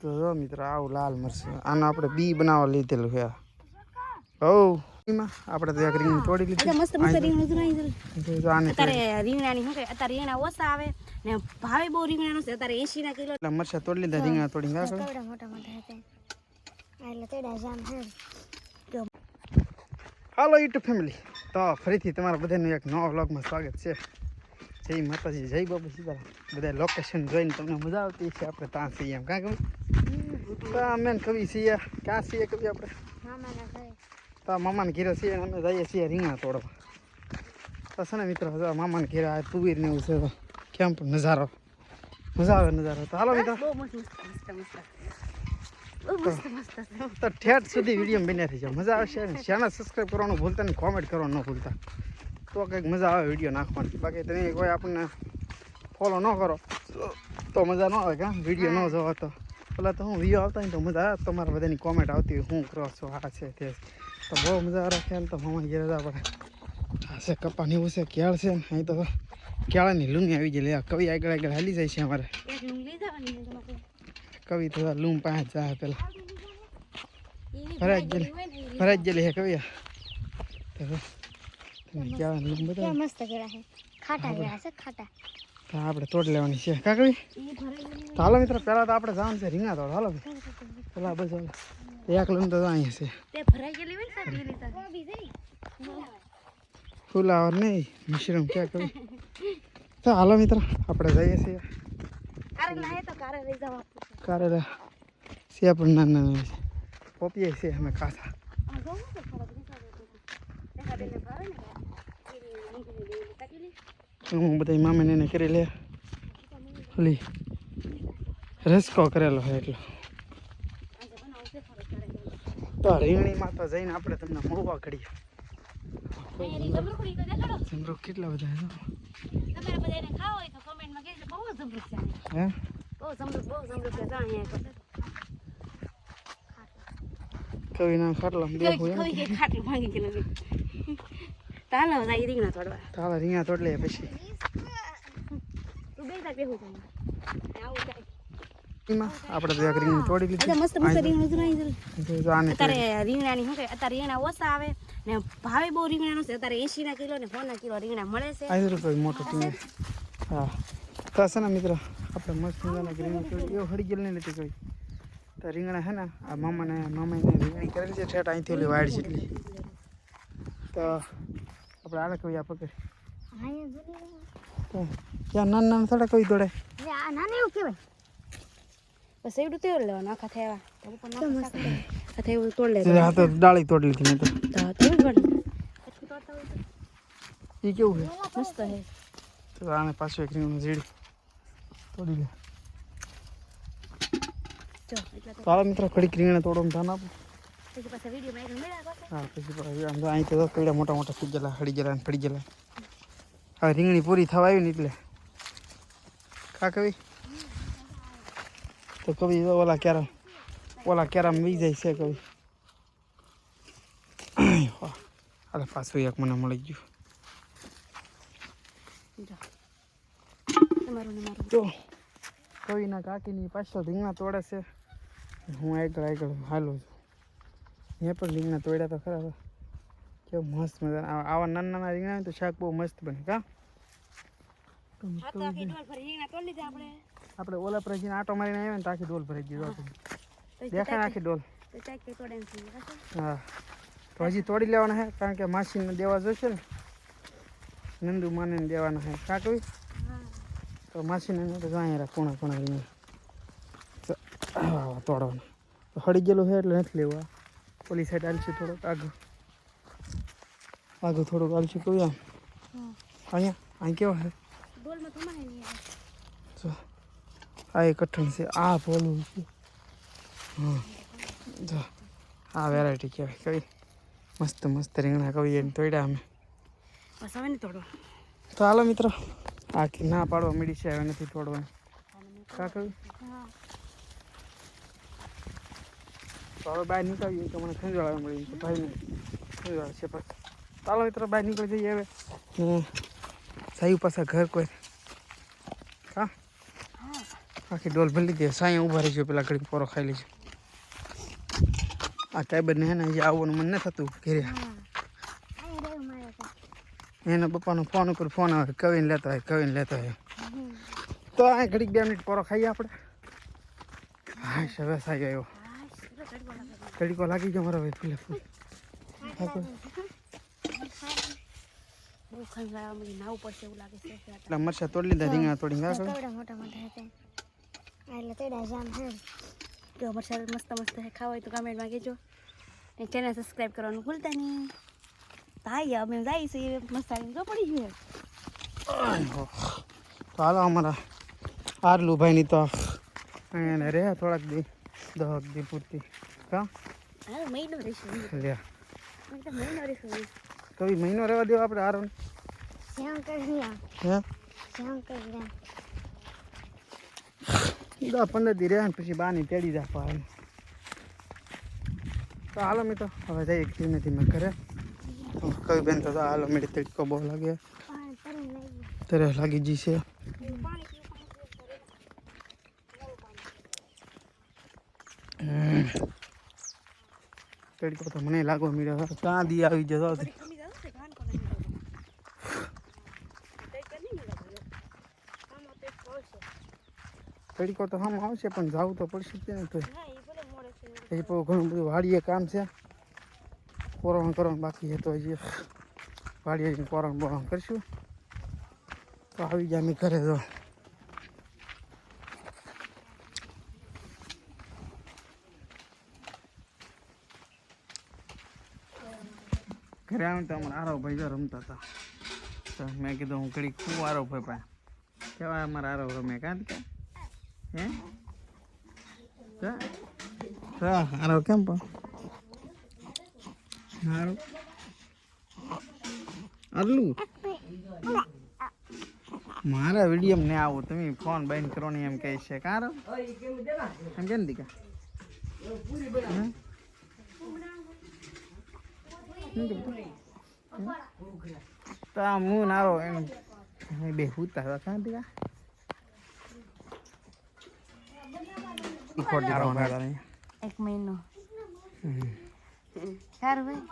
તો જો મિત્ર આવું લાલ મરચું. આને આપણે બી બનાવવા લીધેલું છે. હવ એમાં આપણે તો એક રીંગ તોડી લીધી. મસ્ત મસ્ત રીંગણું જ નહીં તો આને અત્યારે રીંગણાની શું કે અત્યારે રીંગણા ઓછા આવે ને ભાવે બહુ રીંગણાનો છે. અત્યારે એસી ના કિલો એટલે મરચા તોડી લીધા રીંગણા તોડી ના મોટા મોટા હતા. એટલે તેડા જામ હે. Hello YouTube family. તો ફરીથી તમારા બધાનું એક નવા વ્લોગમાં સ્વાગત છે. જય માતાજી જય બાબુ સીતારામ બધા લોકેશન જોઈને તમને મજા આવતી છે આપણે ત્યાં છીએ એમ. કાંઈ અમે કવિ છીએ. ક્યાં છીએ કવિ આપણે? તો મામાને ઘેરે છીએ અમે જઈએ છીએ રીંગણા તોડવા. તો છે ને મિત્રો મામાને ઘેરે આ તુવીર ને એવું છે કેમ પણ નજારો. મજા આવે નજારો. તો હાલો મિત્રો. તો ઠેઠ સુધી વીડિયો બન્યા થઈ જાવ મજા આવશે ને? ચેનલ સબસ્ક્રાઈબ કરવાનું ભૂલતા ને કોમેન્ટ કરવાનું ન ભૂલતા. તો કંઈક મજા આવે વીડિયો નાખવાની. બાકી તમે કોઈ આપણને ફોલો ન કરો તો- તો મજા ન આવે કે વીડિયો ન જોવો તો. પેલા તો હું વીડિયો આવતા ને તો મજા આવે. તમારા બધાની કોમેન્ટ આવતી હું ક્રોસ છો આ છે તે તો બહુ મજા આવે છે તો મામા ઘેર જવા પડે. આ છે કપાની એવું છે કેળ છે. ને અહીં તો કેળાની લૂમી આવી ગયેલી આ કવિ આગળ આગળ હાલી જાય છે અમારે. કવિ તો લૂમ પાસે જાય પેલા. ને. એવી. ભરાઈ ગયેલી હે કવિ તો કેળાની લૂમ બતાવો મસ્ત કેળા છે. ખાટા કેળા છે ખાટા. આપણે તોડ લેવાની છે કા કવિ ઈ ભરાઈ ગયેલી તો હાલો મિત્રો પહેલાં તો આપણે જવાનું છે રીંગા તોડ હાલો પેલા બસ હાલો. એક લૂમ તો અહીંયા છે ફૂલાવર નહીં મિશ્રમ ક્યાં કવિ તો હાલો મિત્રો આપણે જઈએ છીએ કારે લાય તો કારે લઈ જવા કારેલા છે પણ નાના નાના છે પોપીએ છે અમે ખાસા હું બધા મામાને એને કરી લે. ઓલી રસકો કરેલો હોય એટલો. તો રીંગણીમાં તો જઈને આપણે તમને મળવા જમરૂખ કેટલા બધા કવિના ખાટલા ખાટલું ભાંગી ગયેલું તાલો રીંગણા તોડવા. તાલા રીંગણા તોડલે પછી તું બે તાર બેહું જાય આવું જાય એમાં આપણે તો એક રીંગણ તોડી લીધી. મસ્ત મસ્ત રીંગણ જ નહીં આને અત્યારે રીંગણાની શું કે અત્યારે રીંગણા ઓછા આવે ને ભાવે બહુ રીંગણાનો છે. અત્યારે એસી ના કિલો ને ના કિલો રીંગણા મળે છે. આઈ રૂપિયા મોટો ટીમ હા. તો ને મિત્ર આપણે મસ્ત મજાના રીંગણ તોડી. એવું હળી ગયેલ નહીં લેતી કોઈ. તો રીંગણા હે ને આ મામાને મામાને રીંગણી કરેલી છે ઠેઠ અહીંથી ઓલી વાડ જેટલી. તો આપણે આડે કહીએ આ પકડ. તો ત્યાં નાના નાના થોડા કોઈ દોડે. નાના એવું કહેવાય. બસ એવડું તોડ લેવાનું આખા થયા આખા એવું તોડ લે આ તો ડાળી તોડી લીધી મેં તો. એ કેવું છે? મસ્ત છે. તો આને પાછું એક રીંગણું ઝીડી તોડી લે. જો એટલે તો. તો હાલો મિત્રો કડીક રીંગણા તોડવાનું ધ્યાન આપો. હા પછી આમ તો અહીંથી તો કઈડા મોટા મોટા થઈ ગયેલા હળી ગયેલા પડી ગયેલા. હવે રીંગણી પૂરી થવા આવી ને એટલે. કા કવિ તો કવિ ઓલા ક્યારા, ઓલા ક્યારામાં વી જાય છે કવિ? હાલે, પાછું એક મને મળી ગયું. જો, કવિના કાકીની પાછળ રીંગણા તોડે છે. હું આગળ આગળ હાલું છું. મેં પણ રીંગણા તોડ્યા તો ખરા, કેવું મસ્ત મજા આવા નાના નાના રીંગણા તો શાક બહુ મસ્ત બને, કા હા તો આખી ડોલ ભરી રીંગણા તોડી લીધા આપણે. ઓલા પર જઈને આટો મારીને આવ્યા ને તો આખી ડોલ ભરાઈ ગઈ દેખાય આખી ડોલ હા. તો હજી તોડી લેવાના હે કારણ કે માસીને દેવા જશે ને. નંદુ માને દેવાના હે કાકવી. તો માસીને તો જાય કોણા કોણા રીંગણા તોડવાનું. તો હળી ગયેલું છે એટલે નથી લેવા. ઓલી સાઈડ આલશું થોડુંક આગળ. આગળ થોડુંક આલશું કહ્યું આમ અહીંયા અહીં કેવા છે ડોલમાં તમારે નહીં આવે જો આ એક કઠણ છે આ ભોલું છે. જો આ વેરાયટી કહેવાય કવિ મસ્ત મસ્ત રીંગણા કવિ એને તોડ્યા અમે. તો હાલો મિત્રો આ ના પાડવા મળી છે હવે નથી તોડવાની. કા કવિ? તો હવે બહાર નીકળીએ તો મને ખંજવાળા મળી ભાઈને ખંજવાળ છે પણ. ચાલો મિત્રો બહાર નીકળી જઈએ હવે. સાહેબ પાછા ઘર કોઈ આખી ડોલ ભરી લીધી. સાંઈ ઊભા રહીશું પેલા ઘડી પોરો ખાઈ લઈશું આ ટાઈબર ને હે ને હજી આવવાનું મન ન થતું ઘેરે. એના પપ્પાનો ફોન ઉપર ફોન આવે કવિને લેતો હોય કવિને લેતો હોય. તો આ ઘડીક બે મિનિટ પોરો ખાઈએ આપણે. હા હવે સાઈ આવ્યો ઘડીકો લાગી ગયો મારો ભાઈ ફૂલે ફૂલ. મરચા તોડી લીધા રીંગણા તોડી ગયા મોટા મોટા એટલે તેડા જામ છે જો અમારે શરીર મસ્ત મસ્ત હે ખાવા હોય તો કમેન્ટમાં કહેજો. ને ચેનલ સબસ્ક્રાઈબ કરવાનું ભૂલતા નહીં. ભાઈ અમે જઈશું મસ્ત આવીને જો પડી ગયું તો હાલો અમારા આરલું ભાઈની તો એને રે થોડાક દી દહક દી પૂરતી. કા? હા મહિનો રહીશું. લે. મહિનો રહીશું. કવિ મહિનો રહેવા દેવો આપણે આરોન. શ્યામ કરી હે? શ્યામ કરી દસ પંદર દી રહ્યા પછી બાની તેડી જા પાડે તો હાલો મેં તો હવે જઈએ ધીમે ધીમે ઘરે. કઈ બેન તો હાલો મેળી તડકો બહુ લાગે. ત્યારે લાગી જી છે. તડકો તો મને લાગો મળ્યો ક્યાં દી આવી જતો તડકો તો હમ આવશે પણ જવું તો પડશે જ ને તો. હજી પણ ઘણું બધું વાડીએ કામ છે. કોરણ કરવાનું બાકી છે તો હજી વાડીએ કોરણ બોરણ કરીશું. તો આવી જાય અમે ઘરે તો. ઘરે આવે તો અમારા આરો ભાઈ જો રમતા હતા. તો મેં કીધું હું ઘડી ખૂબ આરો ભાઈ પાસે. કહેવાય અમારા આરો રમે કાંત કે? હે કા? હા આરો કેમ પણ સારું આટલું મારા વીડિયો ને આવું તમે ફોન બંધ કરો ને એમ કહે છે, કારો એમ કેમ દીકા? તો આ હું નારો એમ બે હુતા હતા કાં દીકા ખોટી કરવાના તારે એક મહિનો હમ. સારું ભાઈ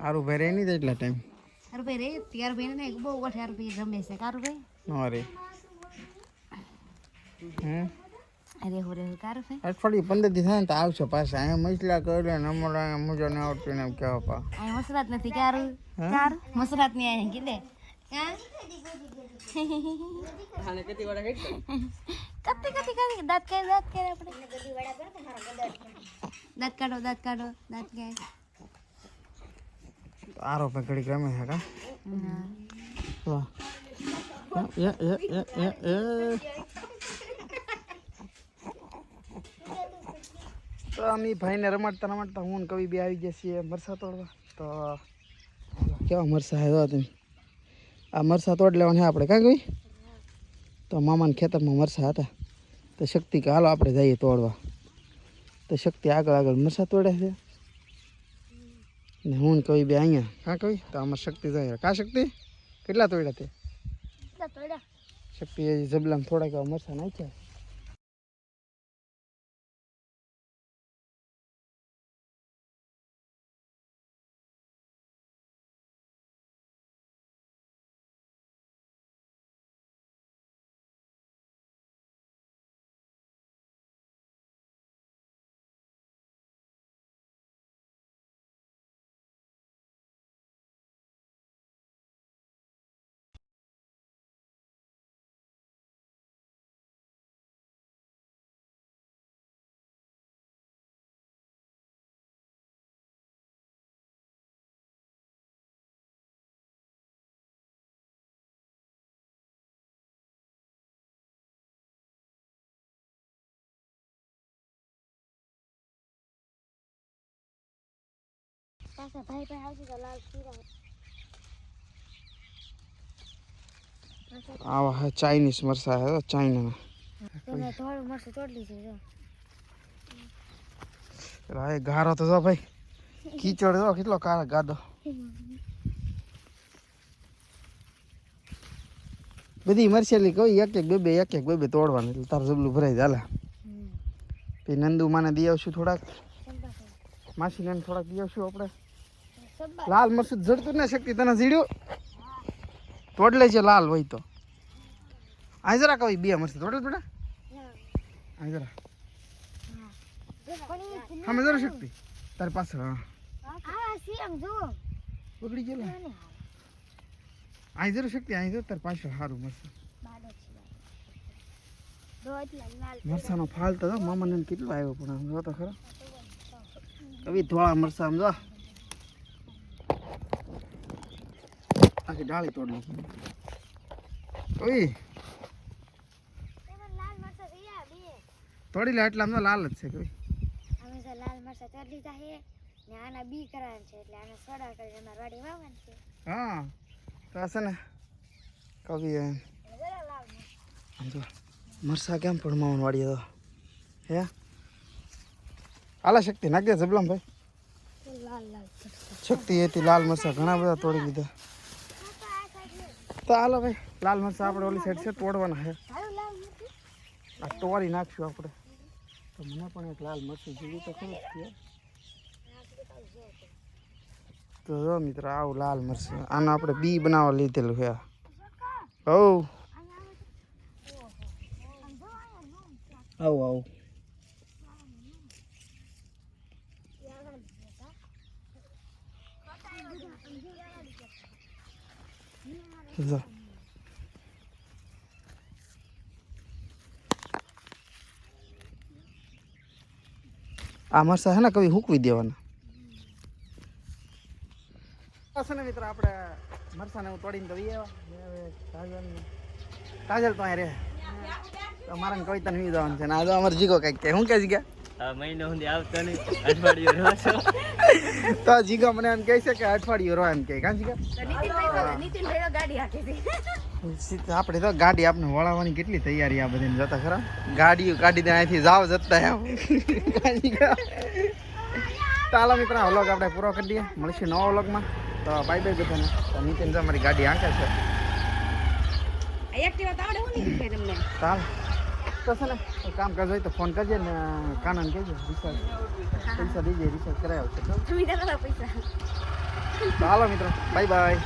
આરું ભાઈ રહે નહીં તો એટલા ટાઈમ સારું ભાઈ રે ત્યાર ભાઈ ને બહુ ઓછા સારું ભાઈ રમે છે કારું ભાઈ નો રે હમ અરે હું રે કારું ભાઈ અઠવાડિયું પંદર દી થાય ને તો આવશે પાછા અહીંયા મસલા કરે ને અમારે અહીંયા મજા નહીં આવતી ને એમ કહેવા પા અહીં મસરાત નથી કારું હે? કારું મસરાતની અહીં કીધે કા કતી કતી કતી દાંત કાઢ દાંત કાઢ આપણે. દાંત કાઢો દાંત કાઢો દાંત કાઢ. આરો પે ઘડી રમે હે કા. વાહ. એ એ એ એ એ તો અમે ભાઈને રમાડતા રમાડતા હું કવિ બે આવી ગયા છીએ મરસા તોડવા. તો કેવા મરસા આવ્યા તમે? આ મરસા તોડ લેવાના આપણે કાં કઈ તો મામાના ખેતરમાં મરસા હતા. તો શક્તિ કે હાલો આપણે જઈએ તોડવા. તો શક્તિ આગળ આગળ મરસા તોડે છે. ને હું કવિ બે અહીંયા. કાં કવિ તો આમાં શક્તિ જાય કા શક્તિ? કેટલા તોડ્યા તે? શક્તિ હજી જબલામાં થોડાક મરસા નાખ્યા. પાછા ભાઈ ભાઈ આવશે તો લાલ ખીરા આવા હે ચાઇનીઝ મરસા હે ચાઇના તમે થોડું મસ્ત તોડ લીધું જો. રાય ગારો તો જો ભાઈ કીચડ જો કેટલો કાળો ગાડો બધી મરસેલી કહું એક એક બે બે એક એક બે બે તોડવાનું. એટલે તારું જબલું ભરાઈ ચાલે. પછી નંદુ માને દઈ આવશું થોડાક. માસીને થોડાક દઈ આવશું આપણે. લાલ મરસું જડતું ના શક્તિ, તને ઝીડ્યું તોડલે છે લાલ હોય તો. આ જરા કઈ બે મરસું તોડલે બેટા આ જરા. હા જરા શક્તિ. તારી પાસે હા. પકડી ગયેલો. આ જરા શક્તિ આ જરા તારી પાસે સારું લાલ મરસાનો ફાલ તો જો, મામાને કેટલો આવ્યો પણ આમ, જો તો ખરો. કવિ ધોળા મરસા આમ જો. આખી ડાળી તોડ નાખી તોડી લે એટલે આમ લાલ જ છે કે અમે તો લાલ મરચા તોડી લીધા છે ને આના બી કરવાનું છે એટલે આને સોડા કરીને અમારે વાડી વાવવાનું છે. હા તો છે ને કવિ આમ જો મરસા કેમ પણ માવન તો? હે? આલા શક્તિ નાખ દે જબલામ ભાઈ લાલ લાલ. શક્તિ એથી લાલ મરસા ઘણા બધા તોડી લીધા. તો હાલો ભાઈ લાલ મરચા આપણે ઓલી સાઈડ છે તોડવાના છે. આ તોડી નાખશું આપણે. તો મને પણ એક લાલ મરચું જોયું તો ખરું છે. તો જો મિત્ર આવું લાલ મરચું. આને આપણે બી બનાવવા લીધેલું છે હવ આવું આવું. જો આ મરસા હે ને કવિ હૂકવી દેવાના. છે ને મિત્ર આપણે મરસાને હું તોડીને તો કાજલ તો અહીં રહે. તો મારા કવિતા નહીં જવાનું છે ને આજે અમારે જીગો કંઈક કે. હું કે આ મહિનો સુધી આવતો નહીં. અઠવાડિયું રહો છો. તો જીગો મને એમ કહે છે કે અઠવાડિયું રહો એમ કહે. કાં જીગા? આપણે તો ગાડી આપણે વળાવવાની કેટલી તૈયારી આ બધી જતા ખરા? ગાડીઓ કાઢી દે અહીંથી જાવ જતા ચાલો મિત્ર વ્લોગ આપણે પૂરો કરી દઈએ. મળશે નવા વ્લોગમાં. તો બાય બાય બધાને. તો નીચે જો અમારી ગાડી આંકે છે. એક્ટિવા તાવડે હું નહીં તમને? તો છે ને? કામ કરજો તો ફોન કરજે ને કાનન કહેજે રિસર્ચ પૈસા દીજે રિસર્ચ કરાય આવશે પૈસા. તો મિત્રો બાય બાય